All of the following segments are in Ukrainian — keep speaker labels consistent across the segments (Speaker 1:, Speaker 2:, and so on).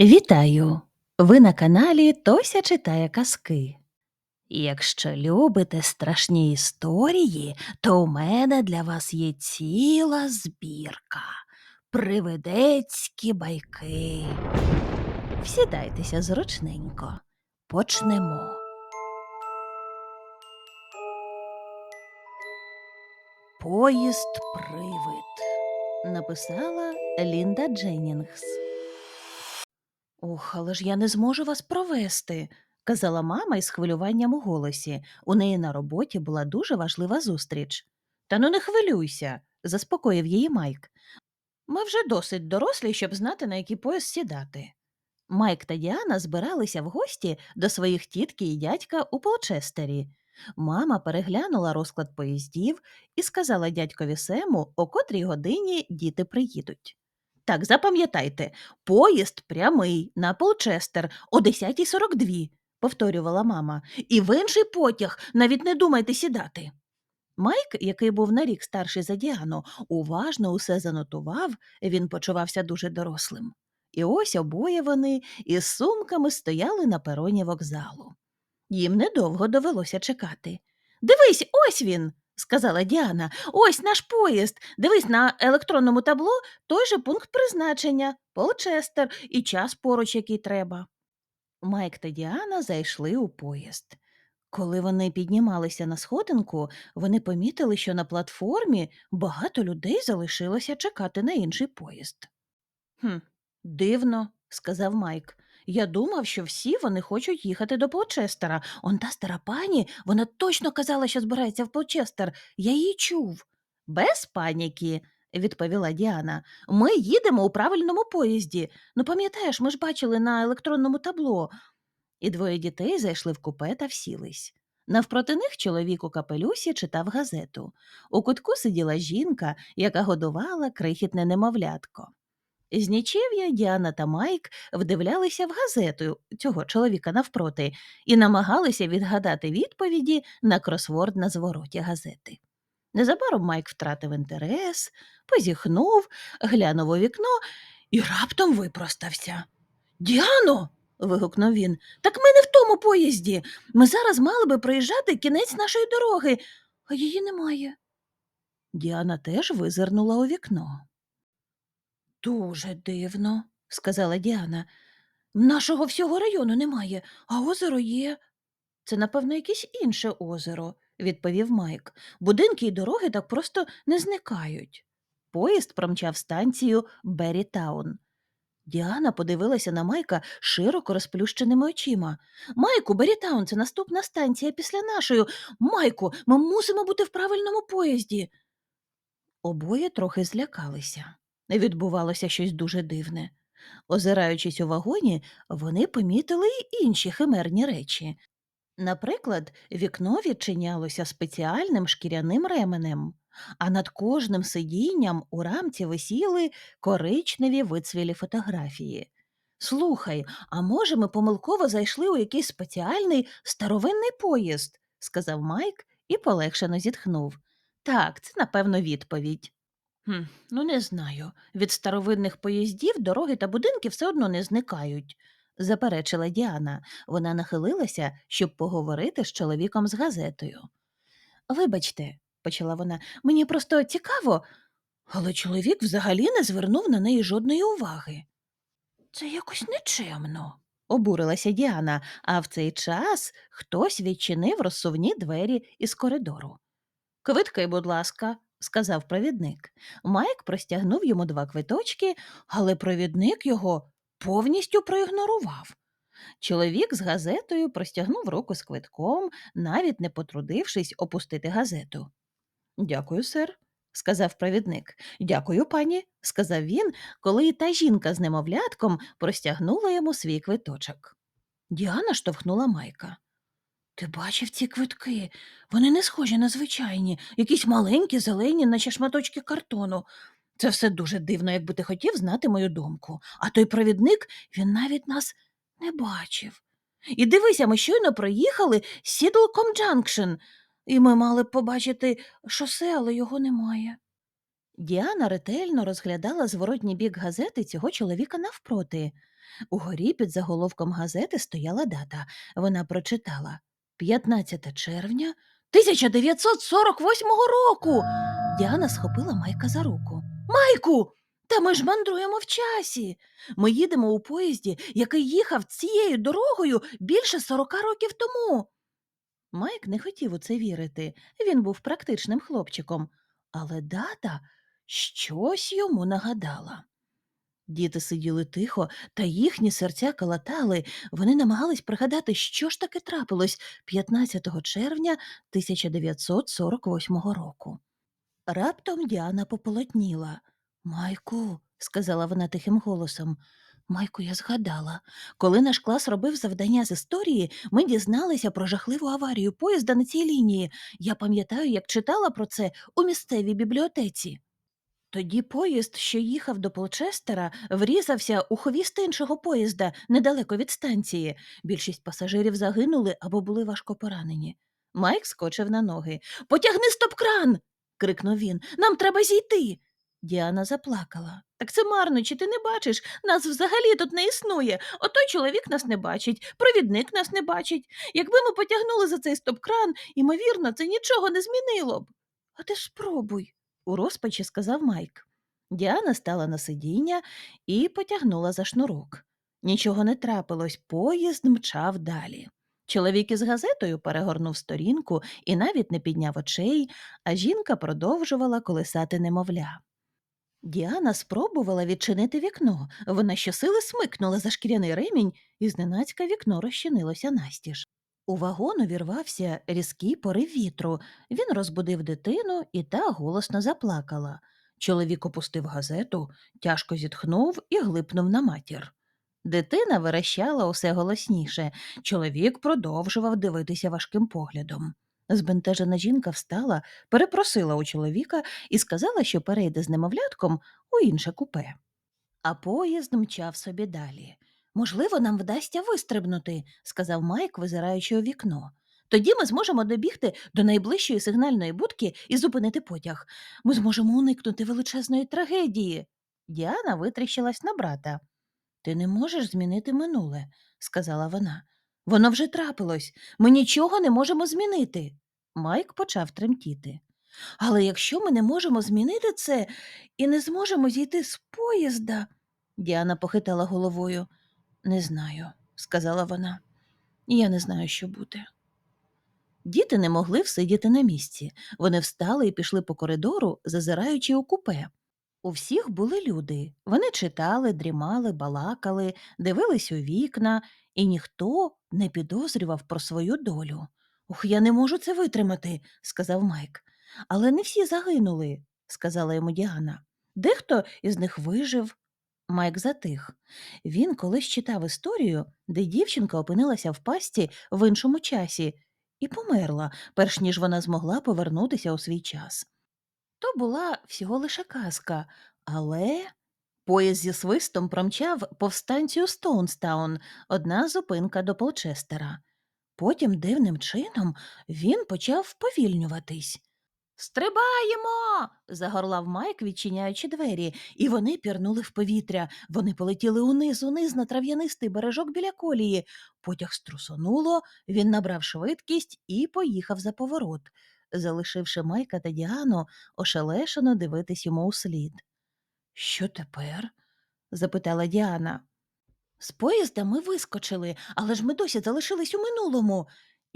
Speaker 1: Вітаю! Ви на каналі Тося читає казки. Якщо любите страшні історії, то у мене для вас є ціла збірка Привидецькі байки. Сідайтеся зручненько. Почнемо. Поїзд Привид написала Лінда Дженнінгс. Ох, але ж я не зможу вас провести, казала мама із хвилюванням у голосі. У неї на роботі була дуже важлива зустріч. Та ну не хвилюйся, заспокоїв її Майк. Ми вже досить дорослі, щоб знати, на який поїзд сідати. Майк та Діана збиралися в гості до своїх тітки і дядька у Полчестері. Мама переглянула розклад поїздів і сказала дядькові Сему, о котрій годині діти приїдуть. Так, запам'ятайте, поїзд прямий на Полчестер о 10.42, повторювала мама, і в інший потяг навіть не думайте сідати. Майк, який був на рік старший за Діану, уважно усе занотував, він почувався дуже дорослим. І ось обоє вони із сумками стояли на пероні вокзалу. Їм недовго довелося чекати. Дивись, ось він, сказала Діана. Ось наш поїзд. Дивись на електронному табло той же пункт призначення, Полчестер і час поруч, який треба. Майк та Діана зайшли у поїзд. Коли вони піднімалися на сходинку, вони помітили, що на платформі багато людей залишилося чекати на інший поїзд. Хм, дивно, сказав Майк. Я думав, що всі вони хочуть їхати до Полчестера. Он та стара пані, вона точно казала, що збирається в Полчестер. Я її чув. Без паніки, відповіла Діана. Ми їдемо у правильному поїзді. Ну, пам'ятаєш, ми ж бачили на електронному табло. І двоє дітей зайшли в купе та всілись. Навпроти них чоловік у капелюсі читав газету. У кутку сиділа жінка, яка годувала крихітне немовлятко. З нічев'я Діана та Майк вдивлялися в газету цього чоловіка навпроти і намагалися відгадати відповіді на кросворд на звороті газети. Незабаром Майк втратив інтерес, позіхнув, глянув у вікно і раптом випростався. Діано. вигукнув він. Так ми не в тому поїзді. Ми зараз мали би проїжджати кінець нашої дороги, а її немає. Діана теж визирнула у вікно. Дуже дивно, сказала Діана. Нашого всього району немає, а озеро є. Це, напевно, якесь інше озеро, відповів Майк. Будинки й дороги так просто не зникають. Поїзд промчав станцію Беррітаун. Діана подивилася на Майка широко розплющеними очима. Майку, Беррітаун, це наступна станція після нашої. Майку, ми мусимо бути в правильному поїзді. Обоє трохи злякалися. Відбувалося щось дуже дивне. Озираючись у вагоні, вони помітили й інші химерні речі. Наприклад, вікно відчинялося спеціальним шкіряним ременем, а над кожним сидінням у рамці висіли коричневі вицвілі фотографії. Слухай, а може, ми помилково зайшли у якийсь спеціальний старовинний поїзд, сказав Майк і полегшено зітхнув. Так, це, напевно, відповідь. Хм, ну, не знаю. Від старовинних поїздів дороги та будинки все одно не зникають, заперечила Діана. Вона нахилилася, щоб поговорити з чоловіком з газетою. Вибачте, почала вона, мені просто цікаво, але чоловік взагалі не звернув на неї жодної уваги. Це якось нечемно, обурилася Діана, а в цей час хтось відчинив розсувні двері із коридору. Квитки, будь ласка, сказав провідник. Майк простягнув йому два квиточки, але провідник його повністю проігнорував. Чоловік з газетою простягнув руку з квитком, навіть не потрудившись опустити газету. Дякую, сер, сказав провідник. Дякую, пані, сказав він, коли та жінка з немовлятком простягнула йому свій квиточок. Діана штовхнула Майка. Ти бачив ці квитки? Вони не схожі на звичайні, якісь маленькі, зелені, наче шматочки картону. Це все дуже дивно, якби ти хотів знати мою думку. А той провідник він навіть нас не бачив. І дивися, ми щойно проїхали Сідлком Джанкшн, і ми мали б побачити шосе, але його немає. Діана ретельно розглядала зворотній бік газети цього чоловіка навпроти. Угорі під заголовком газети стояла дата. Вона прочитала 15 червня 1948 року. Діана схопила Майка за руку. Майку! Та ми ж мандруємо в часі. Ми їдемо у поїзді, який їхав цією дорогою більше 40 років тому. Майк не хотів у це вірити. Він був практичним хлопчиком, але дата щось йому нагадала. Діти сиділи тихо, та їхні серця калатали. Вони намагались пригадати, що ж таки трапилось 15 червня 1948 року. Раптом Діана пополотніла. Майку, сказала вона тихим голосом. Майку, я згадала. Коли наш клас робив завдання з історії, ми дізналися про жахливу аварію поїзда на цій лінії. Я пам'ятаю, як читала про це у місцевій бібліотеці. Тоді поїзд, що їхав до Полчестера, врізався у хвіст іншого поїзда недалеко від станції. Більшість пасажирів загинули або були важко поранені. Майк скочив на ноги. Потягни стоп-кран. крикнув він. Нам треба зійти. Діана заплакала. Так це марно, чи ти не бачиш? Нас взагалі тут не існує. Отой чоловік нас не бачить, провідник нас не бачить. Якби ми потягнули за цей стоп-кран, ймовірно, це нічого не змінило б. А ти спробуй у розпачі сказав Майк. Діана стала на сидіння і потягнула за шнурок. Нічого не трапилось, поїзд мчав далі. Чоловік із газетою перегорнув сторінку і навіть не підняв очей, а жінка продовжувала колисати немовля. Діана спробувала відчинити вікно. Вона щосили смикнула за шкіряний ремінь, і зненацька вікно розчинилося настіж. У вагон увірвався різкий порив вітру. Він розбудив дитину, і та голосно заплакала. Чоловік опустив газету, тяжко зітхнув і глипнув на матір. Дитина верещала усе голосніше. Чоловік продовжував дивитися важким поглядом. Збентежена жінка встала, перепросила у чоловіка і сказала, що перейде з немовлятком у інше купе. А поїзд мчав собі далі. Можливо, нам вдасться вистрибнути, сказав Майк, визираючи у вікно. Тоді ми зможемо добігти до найближчої сигнальної будки і зупинити потяг. Ми зможемо уникнути величезної трагедії. Діана витріщилась на брата. Ти не можеш змінити минуле, сказала вона. Воно вже трапилось. Ми нічого не можемо змінити. Майк почав тремтіти. Але якщо ми не можемо змінити це і не зможемо зійти з поїзда, Діана похитала головою. Не знаю, сказала вона. Я не знаю, що буде. Діти не могли всидіти на місці. Вони встали і пішли по коридору, зазираючи у купе. У всіх були люди. Вони читали, дрімали, балакали, дивились у вікна, і ніхто не підозрював про свою долю. Ух, я не можу це витримати, сказав Майк. Але не всі загинули, сказала йому Діана. Дехто із них вижив. Майк затих. Він колись читав історію, де дівчинка опинилася в пасті в іншому часі і померла, перш ніж вона змогла повернутися у свій час. То була всього лише казка, але поїзд зі свистом промчав повстанцію Стоунстаун, одна зупинка до Полчестера. Потім дивним чином він почав повільнюватись. Стрибаємо. загорлав Майк, відчиняючи двері, і вони пірнули в повітря. Вони полетіли униз, униз на трав'янистий бережок біля колії. Потяг струсонуло, він набрав швидкість і поїхав за поворот, залишивши Майка та Діану ошелешено дивитись йому услід. Що тепер? запитала Діана. З поїзда ми вискочили, але ж ми досі залишились у минулому.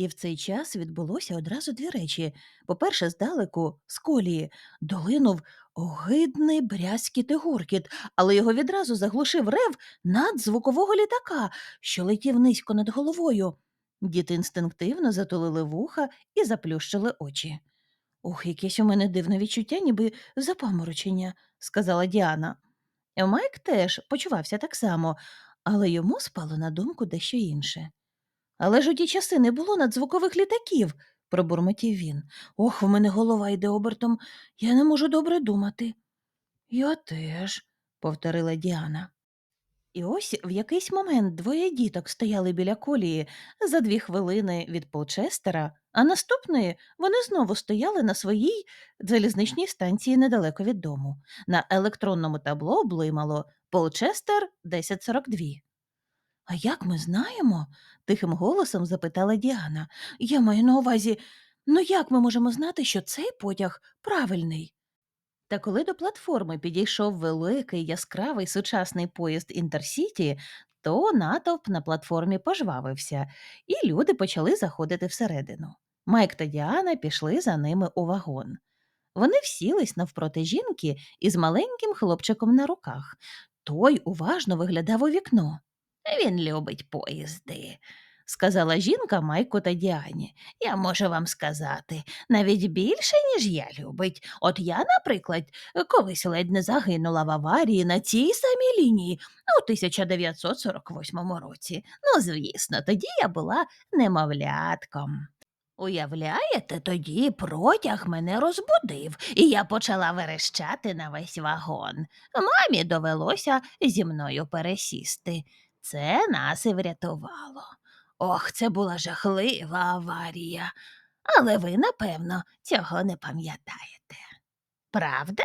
Speaker 1: І в цей час відбулося одразу дві речі. По-перше, здалеку, з колії, долинув огидний брязкіт і гуркіт, але його відразу заглушив рев надзвукового літака, що летів низько над головою. Діти інстинктивно затулили вуха і заплющили очі. Ох, якесь у мене дивне відчуття, ніби запаморочення, сказала Діана. Майк теж почувався так само, але йому спало на думку дещо інше. Але ж у ті часи не було надзвукових літаків, пробурмотів він. Ох, у мене голова йде обертом, я не можу добре думати. Я теж, повторила Діана. І ось в якийсь момент двоє діток стояли біля колії за дві хвилини від Полчестера, а наступної вони знову стояли на своїй залізничній станції недалеко від дому. На електронному табло блимало Полчестер 1042. А як ми знаємо? тихим голосом запитала Діана. Я маю на увазі, ну як ми можемо знати, що цей потяг правильний? Та коли до платформи підійшов великий яскравий сучасний поїзд Інтерсіті, то натовп на платформі пожвавився, і люди почали заходити всередину. Майк та Діана пішли за ними у вагон. Вони всілись навпроти жінки із маленьким хлопчиком на руках. Той уважно виглядав у вікно. Він любить поїзди, сказала жінка Майку та Діані. Я можу вам сказати, навіть більше, ніж я любить. От я, наприклад, колись ледь не загинула в аварії на цій самій лінії у 1948 році. Ну, звісно, тоді я була немовлятком. Уявляєте, тоді протяг мене розбудив, і я почала верещати на весь вагон. Мамі довелося зі мною пересісти. Це нас і врятувало. Ох, це була жахлива аварія. Але ви, напевно, цього не пам'ятаєте. Правда?